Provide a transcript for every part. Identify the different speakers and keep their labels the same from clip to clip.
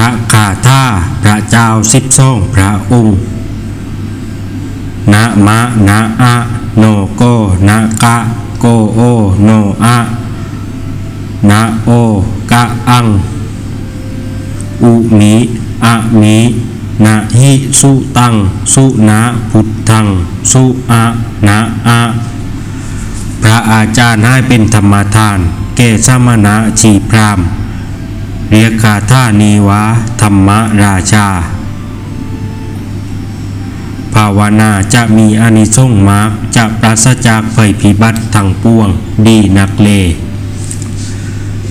Speaker 1: ระคาถาพระเจ้าสิบสองพระองค์นะมะนะอะโนโกนะกะโกโอโนอะนะโอกะอัง อุมิอะมินะหิสุตัง สุนะพุทธัง สุอะนะอะพระอาจารย์ให้เป็นธรรมทาน แก่สมณะชีพรามณ์ เรียกคาถานีวะ ธรรมราชา ภาวนาจะมีอานิสงส์มากจะปราศจากไฟพิบัติทั้งปวง ดีนักเล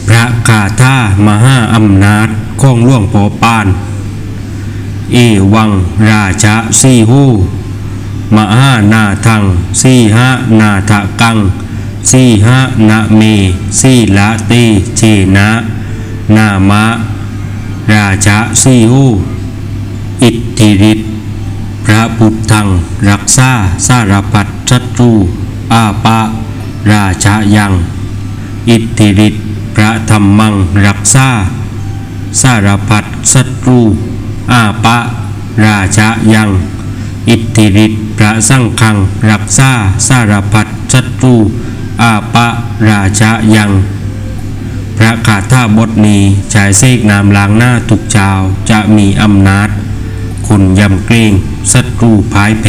Speaker 1: พระคาถามหาอำนาจของหลวงปอปาน เอวังราชะสีหูมหานาทังสีหะนาทะกังสีหะนาเมสีละเตเจนะ นามะ ราชะสีหูอิทธิฤทธิพระพุทธัง รักษาสารพัดศัตรู อาปะ ราชายัง อิทธิฤทธิพระธรรมัง รักษาสารพัดศัตรู อาปะ ราชายัง อิทธิฤทธิพระสังฆัง รักษาสารพัดศัตรู อาปะ ราชายัง พระคาถาบทนี้ชายเสกนามล้างหน้าทุกชาวจะมีอำนาจ คุณยำเกรงศัตรูพายแพ